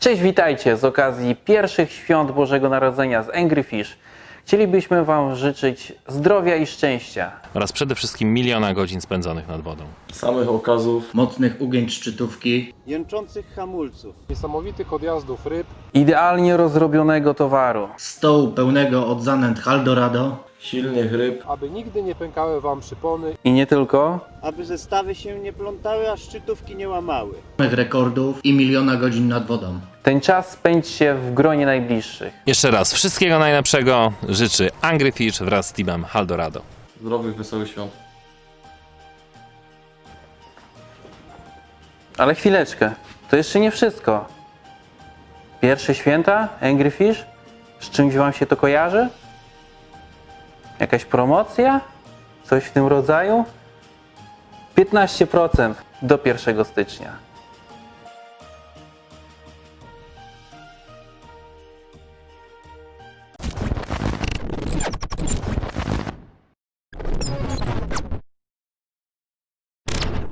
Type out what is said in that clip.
Cześć, witajcie z okazji pierwszych świąt Bożego Narodzenia z Angry Fish. Chcielibyśmy Wam życzyć zdrowia i szczęścia. oraz przede wszystkim miliona godzin spędzonych nad wodą. samych okazów, mocnych ugięć szczytówki, jęczących hamulców, niesamowitych odjazdów ryb, Idealnie rozrobionego towaru. stołu pełnego od zanęt Haldorado, silnych ryb, aby nigdy nie pękały wam przypony I nie tylko. aby zestawy się nie plątały, a szczytówki nie łamały. rekordów i miliona godzin nad wodą. Ten czas spędźcie w gronie najbliższych. Jeszcze raz wszystkiego najlepszego życzy Angry Fish wraz z teamem Haldorado. zdrowych, wesołych świąt. Ale chwileczkę, to jeszcze nie wszystko. Pierwsze święta Angry Fish? Z czymś Wam się to kojarzy? Jakaś promocja? Coś w tym rodzaju? 15% do 1 stycznia.